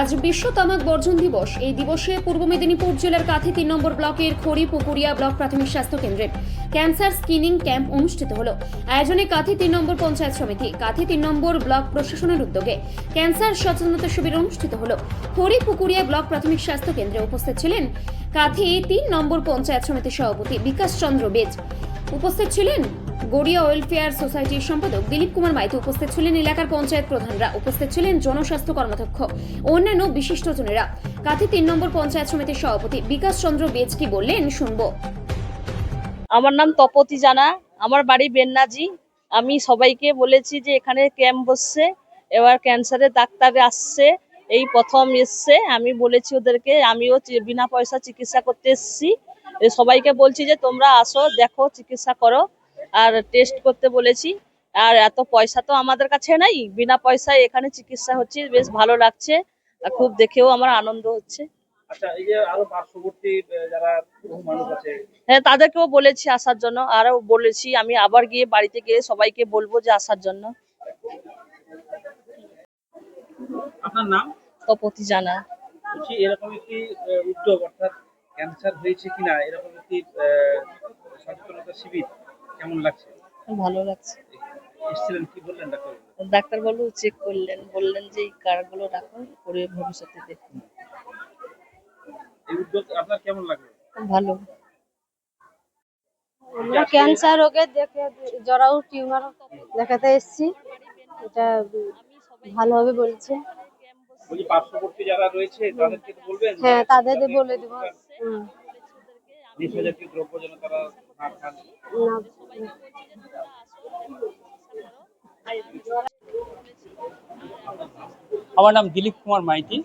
আজ বিশ্ব তামাক বর্জন দিবস। এই দিবসে পূর্ব মেদিনীপুর জেলার কাথি তিন নম্বর ব্লকের খড়ি পুকুরিয়া ব্লক প্রাথমিক স্বাস্থ্য কেন্দ্রে ক্যান্সার স্ক্রিনিং ক্যাম্প অনুষ্ঠিত হলো। আয়োজনে কাথি তিন নম্বর পঞ্চায়েত সমিতি, কাথি তিন নম্বর ব্লক প্রশাসনের উদ্যোগে ক্যান্সার সচেতনতা শিবির অনুষ্ঠিত হলো। খড়ি পুকুরিয়া ব্লক প্রাথমিক স্বাস্থ্য কেন্দ্রে উপস্থিত ছিলেন কাথি তিন নম্বর পঞ্চায়েত সমিতির সভাপতি বিকাশ চন্দ্র বেজ। উপস্থিত ছিলেন গড়িয়া ওয়েলফেয়ার সোসাইটির সম্পাদক দিলীপ কুমার মাইতি উপস্থিত ছিলেন এলাকার পঞ্চায়েত প্রধানরা। উপস্থিত ছিলেন জনস্বাস্থ্য কর্মাধ্যক্ষ অন্যান্য বিশিষ্টজনেরা কাথি তিন নম্বর পঞ্চায়েত সমিতির সভাপতি বিকাশ চন্দ্র বেজ কি বললেন, শুনব। আমার নাম তপতি জানা। আমার বাড়ি বেন্নাজি। আমি সবাইকে বলেছি যে এখানে ক্যাম্প বসছে, এবার ক্যান্সারের ডাক্তার আসছে, এই প্রথম এসছে। আমি বলেছি ওদেরকে, আমিও বিনা পয়সা চিকিৎসা করতে এসেছি। সবাইকে বলছি যে তোমরা আসো, দেখো, চিকিৎসা করো। আর টেস্ট করতে বলেছি। আর এত পয়সা তো আমাদের কাছে নাই। বিনা পয়সায় এখানে চিকিৎসা হচ্ছে বেশ ভালো লাগছে। আর খুব দেখেও আমার আনন্দ হচ্ছে। আচ্ছা আরও হ্যাঁ তাদেরকেও বলেছি আসার জন্য। আরও বলেছি আমি আবার গিয়ে বাড়িতে গিয়ে সবাইকে বলব যে আসার জন্য। আপনার নাম? তপতি জানা। এরকম একটি উদ্যোগ অর্থাৎ ক্যান্সার হয়েছে কিনা এরকম একটি সচেতনতা শিবির। কেমন লাগছে? ভালো লাগছে। এসেছিলেন কি বললেন ডাক্তার ডাক্তারবাবু চেক করলেন বললেন যে এই কার্ডগুলো রাখুন করে ভবিষ্যতে দেখুন। এই উদ্যোগ আপনার কেমন লাগল? ভালো। আমরা ক্যান্সার রোগে দেখে জরাউ টিউমার দেখাতে এসেছি। এটা উম, ভালোভাবে বলছে। পার্শ্ববর্তী যারা রয়েছে তাদেরকে বলবেন? হ্যাঁ তাদের বলে দেবো। হুম, দ্রব্য যেন তারা না খান? আমার নাম দিলীপ কুমার মাইতি।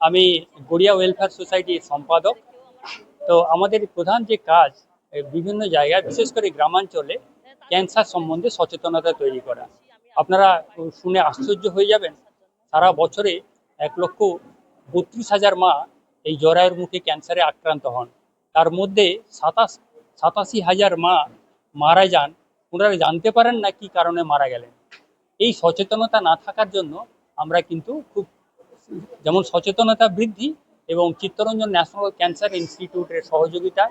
আমি গড়িয়া ওয়েলফেয়ার সোসাইটির সম্পাদক। তো আমাদের প্রধান যে কাজ বিভিন্ন জায়গায়, বিশেষ করে গ্রামাঞ্চলে, ক্যান্সার সম্বন্ধে সচেতনতা তৈরি করা। আপনারা শুনে আশ্চর্য হয়ে যাবেন, সারা বছরে এক লক্ষ বত্রিশ হাজার মা এই জরায়ের মুখে ক্যান্সারে আক্রান্ত হন। তার মধ্যে সাতাশ, সাতাশি হাজার মা মারা যান। ওনারা জানতে পারেন না কি কারণে মারা গেলেন। এই সচেতনতা না থাকার জন্য আমরা কিন্তু খুব যেমন সচেতনতা বৃদ্ধি এবং চিত্তরঞ্জন ন্যাশনাল ক্যান্সার ইনস্টিটিউটের সহযোগিতা,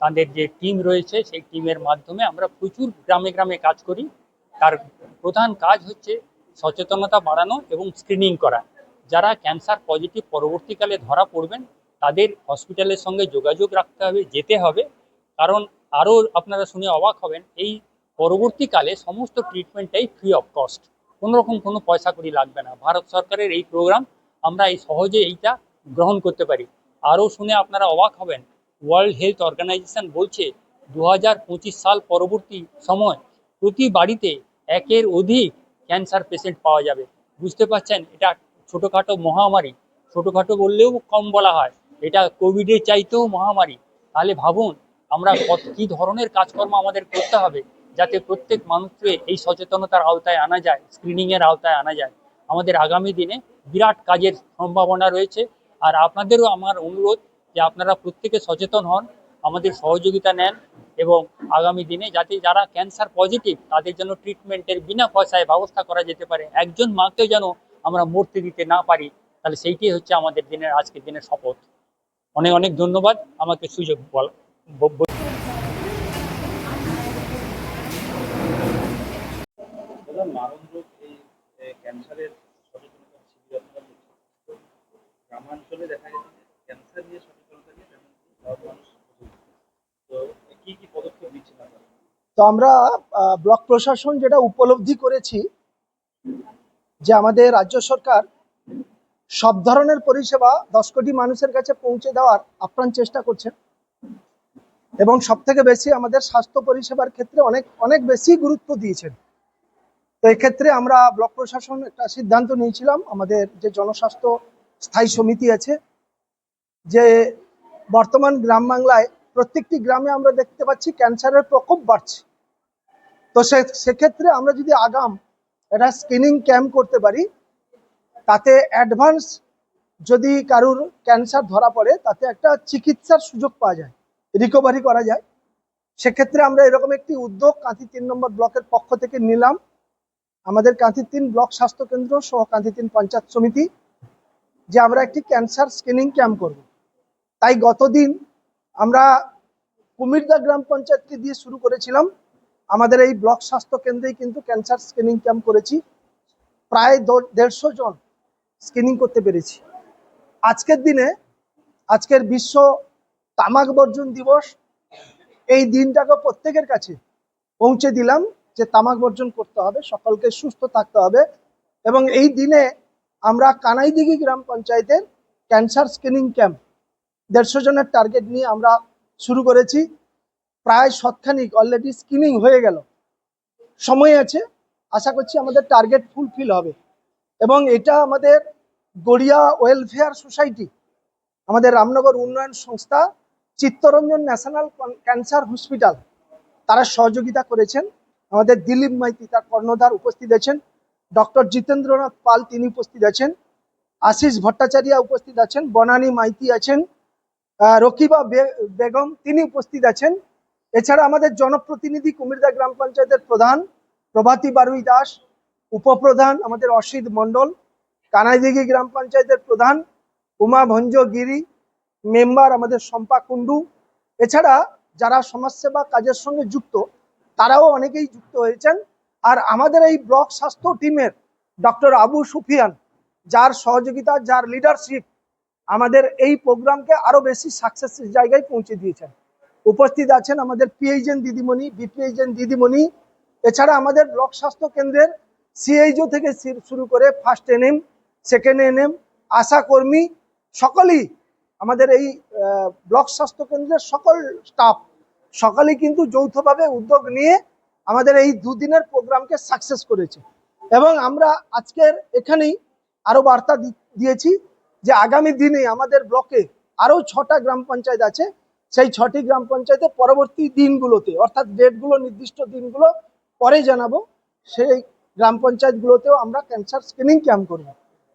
তাদের যে টিম রয়েছে সেই টিমের মাধ্যমে আমরা প্রচুর গ্রামে গ্রামে কাজ করি। তার প্রধান কাজ হচ্ছে সচেতনতা বাড়ানো এবং স্ক্রিনিং করা। যারা ক্যান্সার পজিটিভ পরবর্তীকালে ধরা পড়বেন তাদের হসপিটালের সঙ্গে যোগাযোগ রাখতে হবে, যেতে হবে। কারণ আরও আপনারা শুনে অবাক হবেন, এই পরবর্তীকালে সমস্ত ট্রিটমেন্টটাই ফ্রি অফ কস্ট কোনোরকম কোনো পয়সা করি লাগবে না। ভারত সরকারের এই প্রোগ্রাম আমরা এই সহজে এইটা গ্রহণ করতে পারি। আরও শুনে আপনারা অবাক হবেন ওয়ার্ল্ড হেলথ অর্গানাইজেশন বলছে দু হাজার পঁচিশ সাল পরবর্তী সময় প্রতি বাড়িতে একের অধিক ক্যান্সার পেশেন্ট পাওয়া যাবে। বুঝতে পারছেন, এটা ছোটোখাটো মহামারী। ছোটোখাটো বললেও কম বলা হয়। এটা কোভিডের চাইতেও মহামারী। তাহলে ভাবুন, আমরা কত, কী ধরনের কাজকর্ম আমাদের করতে হবে যাতে প্রত্যেক মানুষকে এই সচেতনতার আওতায় আনা যায় স্ক্রিনিংয়ের আওতায় আনা যায়। আমাদের আগামী দিনে বিরাট কাজের সম্ভাবনা রয়েছে। আর আপনাদেরও আমার অনুরোধ যে আপনারা প্রত্যেকে সচেতন হন, আমাদের সহযোগিতা নেন এবং আগামী দিনে যাতে যারা ক্যান্সার পজিটিভ তাদের জন্য ট্রিটমেন্টের বিনা পয়সায় ব্যবস্থা করা যেতে পারে। একজন মাকেও যেন আমরা মরতে দিতে না পারি, তাহলে সেইটাই হচ্ছে আমাদের দিনের, আজকের দিনের শপথ। অনেক অনেক ধন্যবাদ। আমাকে সুযোগ গ্রামাঞ্চলে দেখা গেছে ক্যান্সার নিয়ে সচেতনতা নিয়ে তেমন কোনো সব মানুষ তো কি কি পদক্ষেপ নিচ্ছেন তো আমরা ব্লক প্রশাসন যেটা উপলব্ধি করেছি যে আমাদের রাজ্য সরকার সব ধরনের পরিষেবা দশ কোটি মানুষের কাছে পৌঁছে দেওয়ার আপ্রাণ চেষ্টা করছেন। এবং সব থেকে বেশি আমাদের স্বাস্থ্য পরিষেবার ক্ষেত্রে অনেক অনেক বেশি গুরুত্ব দিয়েছেন। তো এক্ষেত্রে আমরা ব্লক প্রশাসন একটা সিদ্ধান্ত নিয়েছিলাম, আমাদের যে জনস্বাস্থ্য স্থায়ী সমিতি আছে, যে বর্তমান গ্রাম বাংলায় প্রত্যেকটি গ্রামে আমরা দেখতে পাচ্ছি ক্যান্সারের প্রকোপ বাড়ছে। তো সে, সেক্ষেত্রে আমরা যদি আগাম এটা স্ক্রিনিং ক্যাম্প করতে পারি তাতে অ্যাডভান্স যদি কারুর ক্যান্সার ধরা পড়ে, তাতে একটা চিকিৎসার সুযোগ পাওয়া যায় রিকভারি করা যায়। সেক্ষেত্রে আমরা এরকম একটি উদ্যোগ কাঁথি তিন নম্বর ব্লকের পক্ষ থেকে নিলাম। আমাদের কাঁথি তিন ব্লক স্বাস্থ্য কেন্দ্র সহ কাঁথি তিন পঞ্চায়েত সমিতি, যে আমরা একটি ক্যান্সার স্ক্রিনিং ক্যাম্প করব। তাই গতদিন আমরা কুমিরদা গ্রাম পঞ্চায়েতকে দিয়ে শুরু করেছিলাম। আমাদের এই ব্লক স্বাস্থ্য কেন্দ্রেই কিন্তু ক্যান্সার স্ক্রিনিং ক্যাম্প করেছি। প্রায় দেড়শো জন স্ক্রিনিং করতে পেরেছি। আজকের দিনে, আজকের বিশ্ব তামাক বর্জন দিবস, এই দিনটাকে প্রত্যেকের কাছে পৌঁছে দিলাম যে তামাক বর্জন করতে হবে, সকলকে সুস্থ থাকতে হবে এবং এই দিনে আমরা কানাইদিঘি গ্রাম পঞ্চায়েতের ক্যান্সার স্ক্রিনিং ক্যাম্প দেড়শো জনের টার্গেট নিয়ে আমরা শুরু করেছি। প্রায় শতখানিক অলরেডি স্ক্রিনিং হয়ে গেল। সময় আছে, আশা করছি আমাদের টার্গেট ফুলফিল হবে। এবং এটা আমাদের গড়িয়া ওয়েলফেয়ার সোসাইটি, আমাদের রামনগর উন্নয়ন সংস্থা, চিত্তরঞ্জন ন্যাশনাল ক্যান্সার হসপিটাল, তারা সহযোগিতা করেছেন। আমাদের দিলীপ মাইতি, তার কর্ণধার, উপস্থিত আছেন। ডক্টর জিতেন্দ্রনাথ পাল, তিনি উপস্থিত আছেন। আশিস ভট্টাচার্য উপস্থিত আছেন। বনানী মাইতি আছেন। রকিবা বেগম, তিনি উপস্থিত আছেন। এছাড়া আমাদের জনপ্রতিনিধি কুমিরদা গ্রাম পঞ্চায়েতের প্রধান প্রভাতী বারুই দাস উপপ্রধান আমাদের অসিত মণ্ডল, কানাইদিঘি গ্রাম পঞ্চায়েতের প্রধান উমা ভঞ্জ গিরি মেম্বার আমাদের শম্পা কুণ্ডু। এছাড়া যারা সমাজসেবা কাজের সঙ্গে যুক্ত, তারাও অনেকেই যুক্ত হয়েছেন। আর আমাদের এই ব্লক স্বাস্থ্য টিমের ডক্টর আবু সুফিয়ান, যার সহযোগিতা, যার লিডারশিপ আমাদের এই প্রোগ্রামকে আরও বেশি সাকসেসের জায়গায় পৌঁছে দিয়েছেন। উপস্থিত আছেন আমাদের পিএইচএন দিদিমণি বিপিএইচএন দিদিমণি। এছাড়া আমাদের ব্লক স্বাস্থ্য কেন্দ্রের সিএইচও থেকে শুরু করে first N M second N M, Asha কর্মী, সকলেই আমাদের এই ব্লক স্বাস্থ্য কেন্দ্রের সকল স্টাফ সকলেই কিন্তু যৌথভাবে উদ্যোগ নিয়ে আমাদের এই দুদিনের প্রোগ্রামকে সাকসেস করেছে। এবং আমরা আজকের এখানেই আরও বার্তা দিয়েছি যে আগামী দিনে আমাদের ব্লকে আরও ছটা গ্রাম পঞ্চায়েত আছে। সেই ছটি গ্রাম পঞ্চায়েতে পরবর্তী দিনগুলোতে, অর্থাৎ ডেটগুলো নির্দিষ্ট দিনগুলো পরে জানাব। সেই গ্রাম পঞ্চায়েতগুলোতেও আমরা ক্যান্সার স্ক্রিনিং ক্যাম্প করব।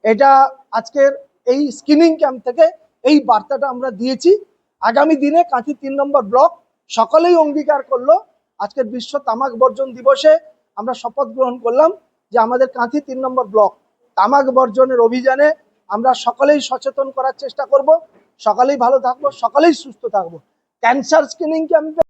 এটা আজকের এই স্ক্রিনিং ক্যাম্প থেকে এই বার্তাটা আমরা দিয়েছি। আগামী দিনে কাঁথি তিন নম্বর ব্লক সকলেই অঙ্গীকার করল। আজকের বিশ্ব তামাক বর্জন দিবসে আমরা শপথ গ্রহণ করলাম যে আমাদের কাঁথি তিন নম্বর ব্লক তামাক বর্জনের অভিযানে আমরা সকলেই সচেতন করার চেষ্টা করব। সকলেই ভালো থাকব, সকলেই সুস্থ থাকব। ক্যান্সার স্ক্রিনিং ক্যাম্পে